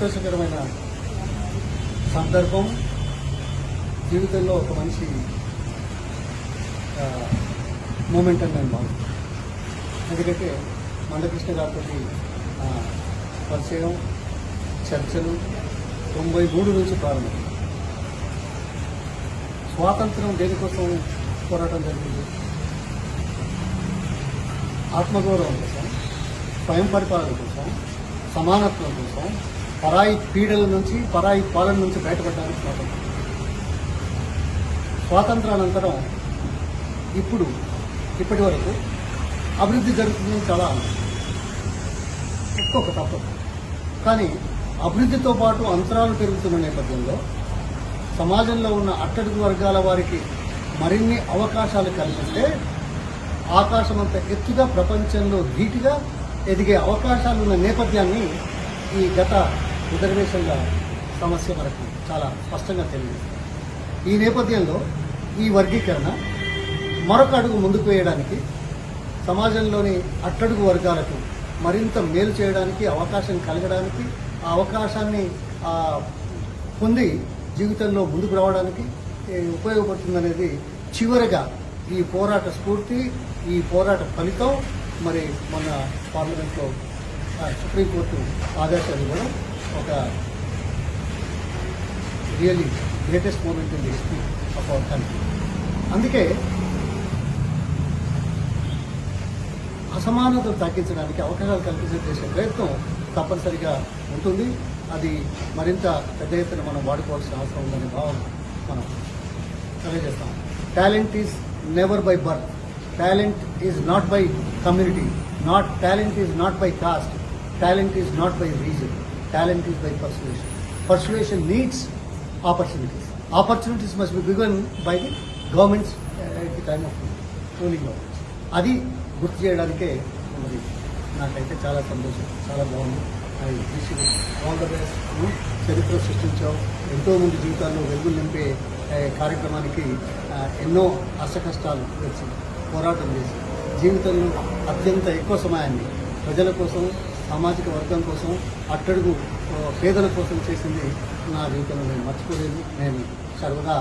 సంతోషకరమైన సందర్భం. జీవితంలో ఒక మనిషి మూమెంట్ అని నేను భావిస్తాను. ఎందుకంటే మండకృష్ణ గారితో పరిచయం చర్చలు తొంభై మూడు నుంచి ప్రారంభం. స్వాతంత్రం దేనికోసం పోరాటం జరిగింది? ఆత్మగౌరవం కోసం స్వయం పరిపాలన కోసం సమానత్వం కోసం పరాయి పీడల నుంచి పరాయి పాలన నుంచి బయటపడడానికి స్వాతంత్రం. స్వాతంత్రానంతరం ఇప్పుడు ఇప్పటి వరకు అభివృద్ధి జరుగుతుందని చాలా ఒక్కొక్క తప్పదు కానీ అభివృద్ధితో పాటు అంతరాలు పెరుగుతున్న నేపథ్యంలో సమాజంలో ఉన్న అట్టడుగు వర్గాల వారికి మరిన్ని అవకాశాలు కల్పిస్తే ఆకాశం అంత ఎత్తుగా ప్రపంచంలో ధీటుగా ఎదిగే అవకాశాలున్న నేపథ్యాన్ని ఈ గత రిజర్వేషన్ల సమస్య మనకు చాలా స్పష్టంగా తెలియదు. ఈ నేపథ్యంలో ఈ వర్గీకరణ మరొక అడుగు ముందుకు వేయడానికి సమాజంలోని అట్టడుగు వర్గాలకు మరింత మేలు చేయడానికి అవకాశం కలగడానికి ఆ అవకాశాన్ని ఆ, పొంది జీవితంలో ముందుకు రావడానికి ఉపయోగపడుతుందనేది చివరగా ఈ పోరాట స్ఫూర్తి ఈ పోరాట ఫలితం మరి మన పార్లమెంట్లో ఆ, సుప్రీంకోర్టు ఆదేశాలు ఇవ్వడం ఒక really greatest moment in the history of our country అందుకే అసమానతలు తగ్గించడానికి అవకాశాలు కల్పించే చేసే ప్రయత్నం తప్పనిసరిగా ఉంటుంది. అది మరింత పెద్ద ఎత్తున మనం వాడుకోవాల్సిన అవసరం ఉందనే భావం మనం తెలియజేస్తాం. Talent is never by birth talent is not by community not talent is not by caste talent is not by reason talent is by persuasion persuasion needs opportunities opportunities must be begun by the governments at the time of ruling governments అది గుర్తు చేయడానికే మరి నాకైతే చాలా సంతోషం. చాలా బాగుంది. I wish all the best చరిత్ర సృష్టించావు. ఎంతోమంది జీవితాల్లో వెలుగు నింపే కార్యక్రమానికి ఎన్నో అష్టకష్టాలు వచ్చి పోరాటం చేసి జీవితంలో అత్యంత ఎక్కువ సమయాన్ని ప్రజల కోసం సామాజిక వర్గం కోసం అట్టడుగు పేదల కోసం చేసింది నా జీవితంలో నేను మర్చిపోలేదు నేను సర్వదా